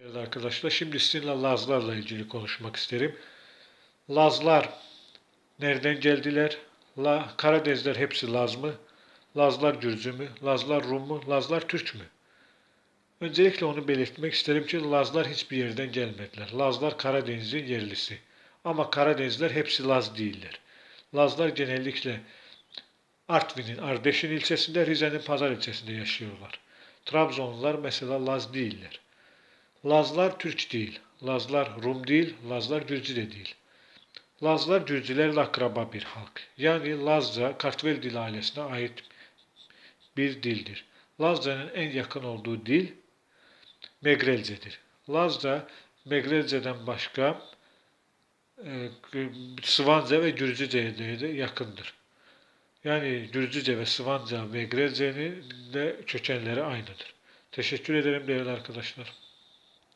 Evet arkadaşlar şimdi sizinle Lazlarla ilgili konuşmak isterim. Lazlar nereden geldiler? La, Karadenizler hepsi Laz mı? Lazlar Gürcü mü? Lazlar Rum mu? Lazlar Türk mü? Öncelikle onu belirtmek isterim ki Lazlar hiçbir yerden gelmediler. Lazlar Karadeniz'in yerlisi. Ama Karadenizler hepsi Laz değiller. Lazlar genellikle Artvin'in Ardeşin ilçesinde, Rize'nin Pazar ilçesinde yaşıyorlar. Trabzonlular mesela Laz değiller. Lazlar Türk değil, Lazlar Rum değil, Lazlar Gürcü de değil. Lazlar Gürcülerle akraba bir halk. Yani Lazca, Kartvel dil ailesine ait bir dildir. Lazca'nın en yakın olduğu dil Megrelcedir. Lazca, Megrelce'den başka e, Sıvanca ve Gürcüce'ye de yakındır. Yani Gürcüce ve Sıvanca ve de kökenleri aynıdır. Teşekkür ederim değerli arkadaşlar.